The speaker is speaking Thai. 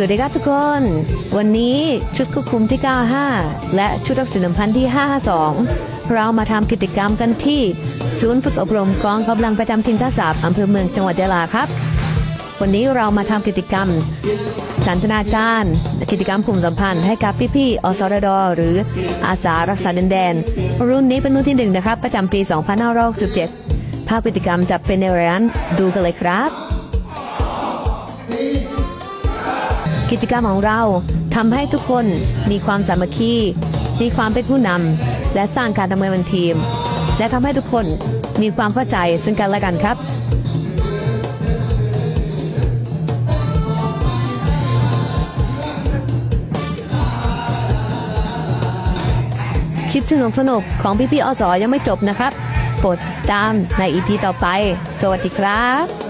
สวัสดีครับทุกคน วันนี้ชุดควบคุมที่ 95 และชุดรักษาสัมพันธ์ที่ 552 เรามาทำกิจกรรมกันที่ ศูนย์ฝึกอบรมกองกำลังประจำถิ่นทัศน์อำเภอเมืองจังหวัดยะลาครับ วันนี้เรามาทำกิจกรรมสันทนาการกิจกรรมกลุ่มสัมพันธ์ให้กับพี่ๆอสรดหรืออาสารักษาดินแดน รุ่นนี้เป็นรุ่นที่หนึ่งนะครับ ประจำปี 2567ภาพกิจกรรมจะเป็นในร้านดูกันเลยครับ กิจกรรมของเราทำให้ทุกคนมีความสามัคคี มีความเป็นผู้นำและสร้างการทำงานเป็นทีม และทำให้ทุกคนมีความเข้าใจซึ่งกันและกันครับคลิปสนุกสนุกของพี่ๆอสอยังไม่จบนะครับ โปรดติดตามในอีพีต่อไป สวัสดีครับ